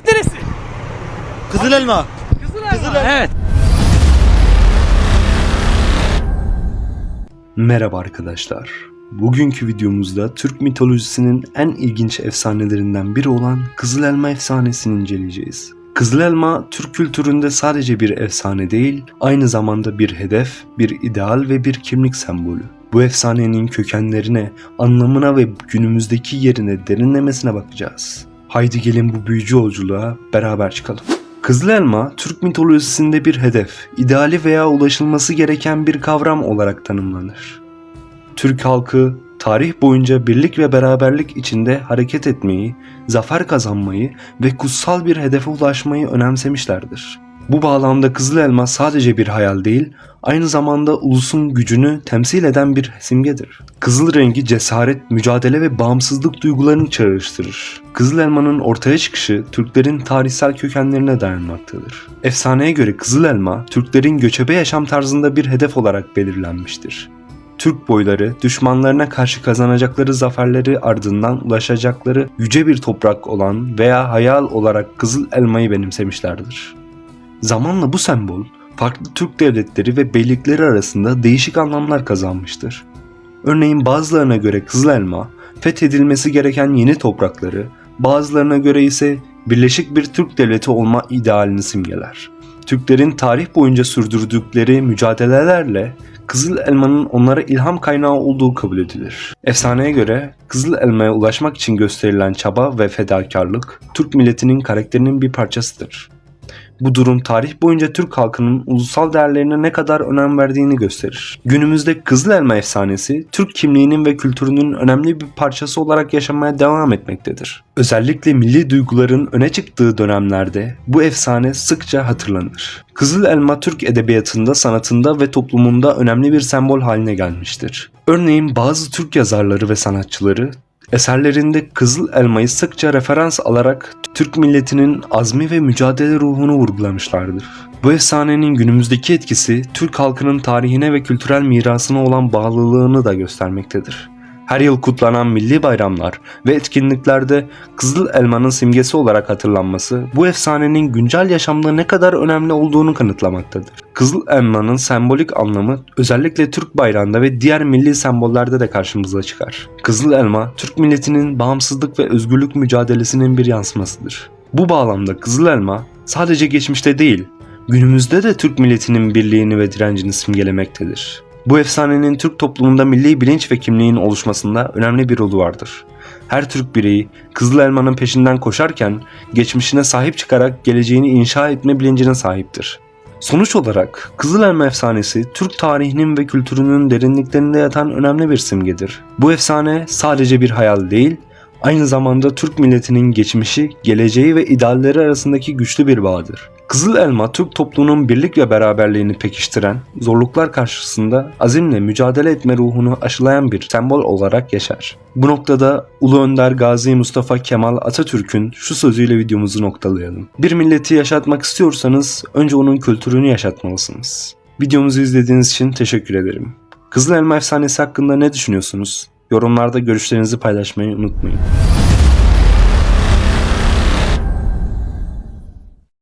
Memleket neresi? Kızıl elma. Kızılelma. Kızılelma. Evet. Merhaba arkadaşlar. Bugünkü videomuzda Türk mitolojisinin en ilginç efsanelerinden biri olan Kızıl Elma efsanesini inceleyeceğiz. Kızıl Elma Türk kültüründe sadece bir efsane değil, aynı zamanda bir hedef, bir ideal ve bir kimlik sembolü. Bu efsanenin kökenlerine, anlamına ve günümüzdeki yerine derinlemesine bakacağız. Haydi gelin bu büyücü yolculuğa beraber çıkalım. Kızıl Elma, Türk mitolojisinde bir hedef, ideali veya ulaşılması gereken bir kavram olarak tanımlanır. Türk halkı tarih boyunca birlik ve beraberlik içinde hareket etmeyi, zafer kazanmayı ve kutsal bir hedefe ulaşmayı önemsemişlerdir. Bu bağlamda Kızıl Elma sadece bir hayal değil, aynı zamanda ulusun gücünü temsil eden bir simgedir. Kızıl rengi cesaret, mücadele ve bağımsızlık duygularını çağrıştırır. Kızıl Elma'nın ortaya çıkışı Türklerin tarihsel kökenlerine dayanmaktadır. Efsaneye göre Kızıl Elma, Türklerin göçebe yaşam tarzında bir hedef olarak belirlenmiştir. Türk boyları düşmanlarına karşı kazanacakları zaferleri ardından ulaşacakları yüce bir toprak olan veya hayal olarak Kızıl Elma'yı benimsemişlerdir. Zamanla bu sembol farklı Türk devletleri ve beylikleri arasında değişik anlamlar kazanmıştır. Örneğin bazılarına göre Kızıl Elma fethedilmesi gereken yeni toprakları, bazılarına göre ise birleşik bir Türk devleti olma idealini simgeler. Türklerin tarih boyunca sürdürdükleri mücadelelerle Kızıl Elma'nın onlara ilham kaynağı olduğu kabul edilir. Efsaneye göre Kızıl Elma'ya ulaşmak için gösterilen çaba ve fedakarlık Türk milletinin karakterinin bir parçasıdır. Bu durum tarih boyunca Türk halkının ulusal değerlerine ne kadar önem verdiğini gösterir. Günümüzde Kızıl Elma efsanesi Türk kimliğinin ve kültürünün önemli bir parçası olarak yaşamaya devam etmektedir. Özellikle milli duyguların öne çıktığı dönemlerde bu efsane sıkça hatırlanır. Kızıl Elma Türk edebiyatında, sanatında ve toplumunda önemli bir sembol haline gelmiştir. Örneğin bazı Türk yazarları ve sanatçıları Eserlerinde Kızıl Elma'yı sıkça referans alarak Türk milletinin azmi ve mücadele ruhunu vurgulamışlardır. Bu efsanenin günümüzdeki etkisi Türk halkının tarihine ve kültürel mirasına olan bağlılığını da göstermektedir. Her yıl kutlanan milli bayramlar ve etkinliklerde Kızıl Elma'nın simgesi olarak hatırlanması bu efsanenin güncel yaşamda ne kadar önemli olduğunu kanıtlamaktadır. Kızıl Elma'nın sembolik anlamı özellikle Türk bayrağında ve diğer milli sembollerde de karşımıza çıkar. Kızıl Elma, Türk milletinin bağımsızlık ve özgürlük mücadelesinin bir yansımasıdır. Bu bağlamda Kızıl Elma sadece geçmişte değil, günümüzde de Türk milletinin birliğini ve direncini simgelemektedir. Bu efsanenin Türk toplumunda milli bilinç ve kimliğin oluşmasında önemli bir rolü vardır. Her Türk bireyi Kızıl Elma'nın peşinden koşarken geçmişine sahip çıkarak geleceğini inşa etme bilincine sahiptir. Sonuç olarak Kızıl Elma efsanesi Türk tarihinin ve kültürünün derinliklerinde yatan önemli bir simgedir. Bu efsane sadece bir hayal değil, aynı zamanda Türk milletinin geçmişi, geleceği ve idealleri arasındaki güçlü bir bağdır. Kızıl Elma Türk toplumunun birlik ve beraberliğini pekiştiren, zorluklar karşısında azimle mücadele etme ruhunu aşılayan bir sembol olarak yaşar. Bu noktada Ulu Önder Gazi Mustafa Kemal Atatürk'ün şu sözüyle videomuzu noktalayalım. Bir milleti yaşatmak istiyorsanız önce onun kültürünü yaşatmalısınız. Videomuzu izlediğiniz için teşekkür ederim. Kızıl Elma efsanesi hakkında ne düşünüyorsunuz? Yorumlarda görüşlerinizi paylaşmayı unutmayın.